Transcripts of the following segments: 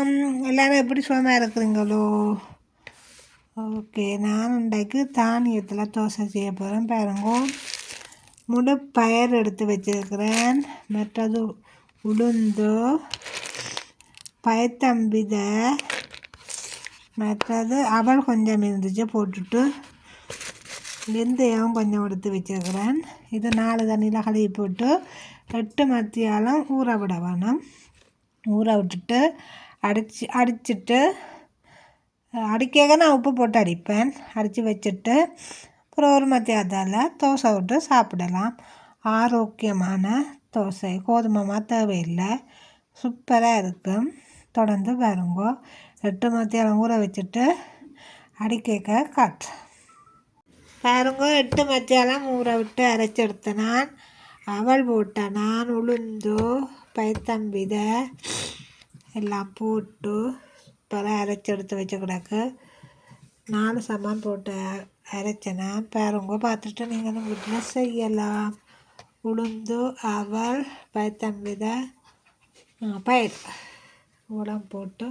எல்லோரும் எல்லாரும் எப்படி சுகமாக இருக்கிறீங்களோ ஓகே நான் இன்றைக்கு தானியத்தில் தோசை செய்ய போகிறேன் பாருங்க முழு பயிர் எடுத்து வச்சிருக்கிறேன் மற்றது உளுந்து பயத்தம்பிதை மற்றது அவள் கொஞ்சம் இருந்துச்சு போட்டுட்டு வெந்தயம் கொஞ்சம் எடுத்து வச்சுருக்கிறேன் இது நாலு தண்ணியில் கழுவி போட்டு எட்டு மத்தியாலம் ஊற விட வேணும் ஊற விட்டுட்டு அடிச்சு அடிச்சுட்டு அடிக்க நான் உப்பு போட்டு அடிப்பேன். அடித்து வச்சுட்டு அப்புறம் ஒரு மத்தியாதால் தோசை விட்டு சாப்பிடலாம். ஆரோக்கியமான தோசை கோதுமை தேவையில்லை. சூப்பராக இருக்கும் தொடர்ந்து பாருங்க. எட்டு மத்தியாலம் ஊற வச்சுட்டு அடிக்க காட்டு பாருங்க எட்டு மத்தியாலம் ஊற விட்டு அரைச்சி நான் அவள் போட்டேன் நான் உளுந்து பைத்தம்பிதை எல்லாம் போட்டு இப்போலாம் அரைச்சி எடுத்து வச்ச கிடக்கு. நாலு சாமான் போட்டு அரைச்சேன்னா பாருங்க பார்த்துட்டு நீங்கள் வீட்டில் செய்யலாம்? உளுந்து அவல் பயத்தம்பித பயிர். உடம்பு போட்டு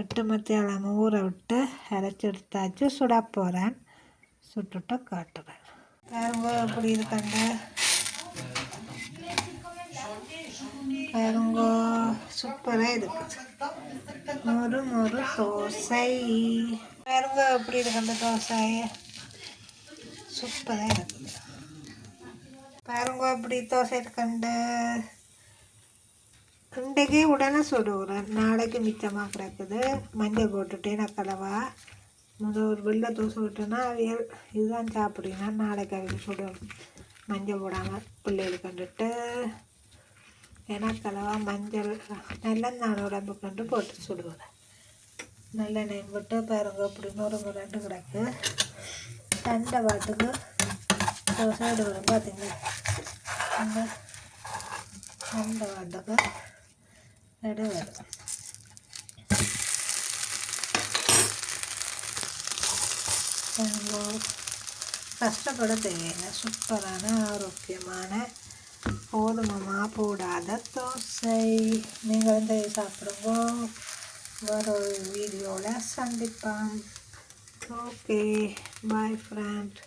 எட்டு மத்தியாலம் ஊற விட்டு அரைச்சி எடுத்தாச்சு. சுட போகிறேன் சுட்டுட்டு காட்டுறேன். பாருங்க எப்படி இருக்காங்க? சூப்பராக இருக்குது மொறு மொறு தோசை. பாருங்க எப்படி இருக்கு அந்த தோசை? சூப்பராக இருக்குது பாருங்க அப்படி தோசை இருக்கண்டு இன்றைக்கு உடனே சுடுகிறேன் நாளைக்கு மிச்சமாக கிடக்குது. மஞ்சள் போட்டுட்டேன் கலவா முதல் ஒரு வெள்ளை தோசை விட்டேன்னா அவியல். இதுதான் சாப்பிடுங்கன்னா நாளைக்கு அவியல் சுடும் மஞ்சள் போடாமல் பிள்ளைகளுக்கு கண்டுட்டு எனக்கலவா மஞ்சள் நல்லெண்ணான உடம்பு கொண்டு போட்டு சுடுவேன் நல்லெண்ணெய் போட்டு பாருங்க அப்படி நூறு ரெண்டு கிடக்கு தண்டை பாட்டுக்கு தோசை இடுவோம் பார்த்தீங்களா அந்த அந்த பாட்டுக்கு இடுவேன் கஷ்டப்பட தேவையில்லை சூப்பரான ஆரோக்கியமான கோதுமை போடாத தோசை. நீங்கள் வந்து சாப்பிடுங்க. வர வீடியோவில் சந்திப்பான் ஓகே பாய் ஃப்ரெண்ட்